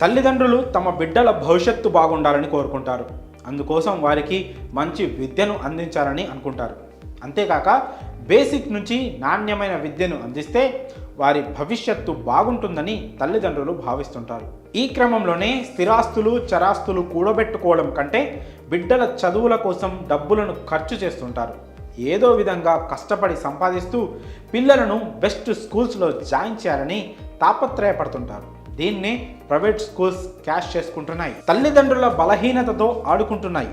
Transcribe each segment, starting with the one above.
తల్లిదండ్రులు తమ బిడ్డల భవిష్యత్తు బాగుండాలని కోరుకుంటారు. అందుకోసం వారికి మంచి విద్యను అందించాలని అనుకుంటారు. అంతేకాక బేసిక్ నుంచి నాణ్యమైన విద్యను అందిస్తే వారి భవిష్యత్తు బాగుంటుందని తల్లిదండ్రులు భావిస్తుంటారు. ఈ క్రమంలోనే స్థిరాస్తులు చరాస్తులు కూడబెట్టుకోవడం కంటే బిడ్డల చదువుల కోసం డబ్బులను ఖర్చు చేస్తుంటారు. ఏదో విధంగా కష్టపడి సంపాదిస్తూ పిల్లలను బెస్ట్ స్కూల్స్లో జాయిన్ చేయాలని తాపత్రయపడుతుంటారు. దీన్ని ప్రైవేట్ స్కూల్స్ క్యాష్ చేసుకుంటున్నాయి. తల్లిదండ్రుల బలహీనతతో ఆడుకుంటున్నాయి.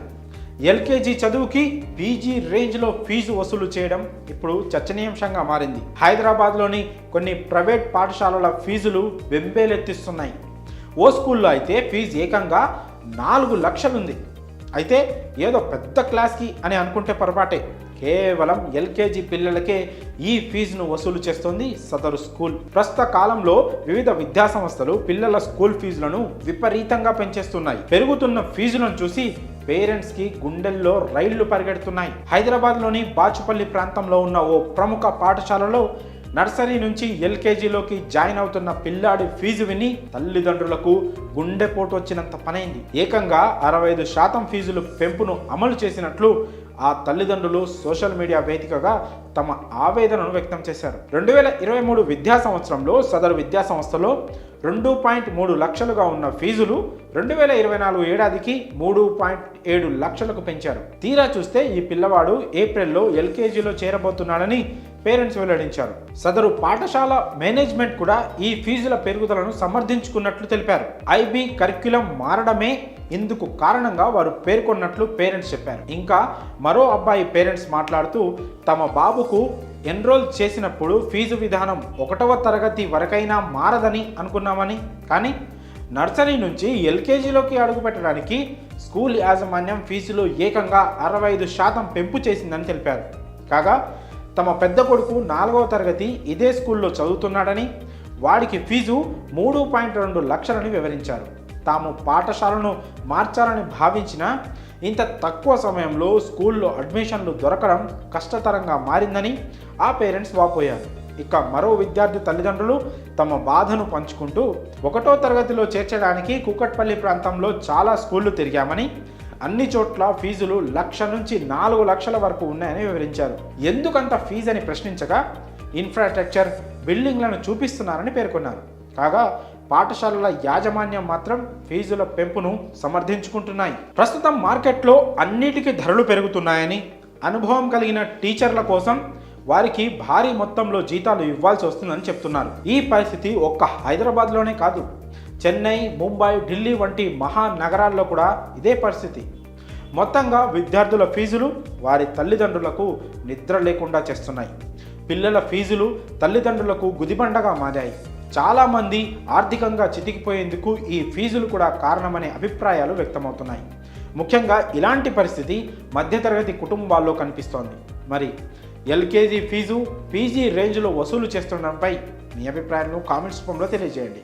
ఎల్కేజీ చదువుకి పీజీ రేంజ్లో ఫీజు వసూలు చేయడం ఇప్పుడు చర్చనీయాంశంగా మారింది. హైదరాబాద్లోని కొన్ని ప్రైవేట్ పాఠశాలల ఫీజులు వెంబేలెత్తిస్తున్నాయి. ఓ స్కూల్లో అయితే ఫీజు ఏకంగా నాలుగు లక్షలుంది. అయితే ఏదో పెద్ద క్లాస్కి అని అనుకుంటే పొరపాటే. కేవలం ఎల్కేజీ పిల్లలకే ఈ ఫీజును వసూలు చేస్తోంది సదరు స్కూల్. ప్రస్తుత కాలంలో వివిధ విద్యా సంస్థలు పిల్లల స్కూల్ ఫీజులను విపరీతంగా పెంచేస్తున్నాయి. పెరుగుతున్న ఫీజులను చూసి పేరెంట్స్కి గుండెల్లో రైళ్ళు పరిగెడుతున్నాయి. హైదరాబాద్లోని బాచుపల్లి ప్రాంతంలో ఉన్న ఓ ప్రముఖ పాఠశాలలో నర్సరీ నుంచి ఎల్కేజీలోకి జాయిన్ అవుతున్న పిల్లాడి ఫీజు విని తల్లిదండ్రులకు గుండెపోటు వచ్చినంత పనైంది. ఏకంగా అరవై ఐదు శాతం ఫీజులు పెంపును అమలు చేసినట్లు ఆ తల్లిదండ్రులు సోషల్ మీడియా వేదికగా తమ ఆవేదనను వ్యక్తం చేశారు. రెండు వేల ఇరవై మూడు విద్యా సంవత్సరంలో సదరు విద్యా సంస్థలో రెండు పాయింట్ మూడు లక్షలుగా ఉన్న ఫీజులు రెండు వేల ఇరవై నాలుగు ఏడాదికి మూడు పాయింట్ ఏడు లక్షలకు పెంచారు. తీరా చూస్తే ఈ పిల్లవాడు ఏప్రిల్లో ఎల్కేజీలో చేరబోతున్నాడని పేరెంట్స్ వెల్లడించారు. సదరు పాఠశాల మేనేజ్మెంట్ కూడా ఈ ఫీజుల పెరుగుదలను సమర్థించుకున్నట్లు తెలిపారు. ఐబీ కరిక్యులం మారడమే ఇందుకు కారణంగా వారు పేర్కొన్నట్లు పేరెంట్స్ చెప్పారు. ఇంకా మరో అబ్బాయి పేరెంట్స్ మాట్లాడుతూ తమ బాబుకు ఎన్రోల్ చేసినప్పుడు ఫీజు విధానం ఒకటవ తరగతి వరకైనా మారదని అనుకున్నామని కానీ నర్సరీ నుంచి ఎల్కేజీలోకి అడుగుపెట్టడానికి స్కూల్ యాజమాన్యం ఫీజులు ఏకంగా అరవై ఐదు శాతం పెంపు చేసిందని తెలిపారు. కాగా తమ పెద్ద కొడుకు నాలుగవ తరగతి ఇదే స్కూల్లో చదువుతున్నాడని వాడికి ఫీజు మూడు పాయింట్ రెండు లక్షలని వివరించారు. తాము పాఠశాలను మార్చాలని భావించిన ఇంత తక్కువ సమయంలో స్కూల్లో అడ్మిషన్లు దొరకడం కష్టతరంగా మారిందని ఆ పేరెంట్స్ వాపోయారు. ఇక మరో విద్యార్థి తల్లిదండ్రులు తమ బాధను పంచుకుంటూ ఒకటో తరగతిలో చేర్చడానికి కూకట్పల్లి ప్రాంతంలో చాలా స్కూళ్ళు తిరిగామని అన్ని చోట్ల ఫీజులు లక్ష నుంచి నాలుగు లక్షల వరకు ఉన్నాయని వివరించారు. ఎందుకంత ఫీజు అని ప్రశ్నించగా ఇన్ఫ్రాస్ట్రక్చర్ బిల్డింగ్లను చూపిస్తున్నారని పేర్కొన్నారు. కాగా పాఠశాలల యాజమాన్యం మాత్రం ఫీజుల పెంపును సమర్థించుకుంటున్నాయి. ప్రస్తుతం మార్కెట్లో అన్నిటికీ ధరలు పెరుగుతున్నాయని అనుభవం కలిగిన టీచర్ల కోసం వారికి భారీ మొత్తంలో జీతాలు ఇవ్వాల్సి వస్తుందని చెప్తున్నారు. ఈ పరిస్థితి ఒక్క హైదరాబాద్లోనే కాదు చెన్నై ముంబై ఢిల్లీ వంటి మహానగరాల్లో కూడా ఇదే పరిస్థితి. మొత్తంగా విద్యార్థుల ఫీజులు వారి తల్లిదండ్రులకు నిద్ర లేకుండా చేస్తున్నాయి. పిల్లల ఫీజులు తల్లిదండ్రులకు గుదిబండగా మారాయి. చాలామంది ఆర్థికంగా చితికిపోయేందుకు ఈ ఫీజులు కూడా కారణమనే అభిప్రాయాలు వ్యక్తమవుతున్నాయి. ముఖ్యంగా ఇలాంటి పరిస్థితి మధ్యతరగతి కుటుంబాల్లో కనిపిస్తోంది. మరి ఎల్కేజీ ఫీజు పీజీ రేంజ్లో వసూలు చేస్తుండడంపై మీ అభిప్రాయాలను కామెంట్స్ రూపంలో తెలియజేయండి.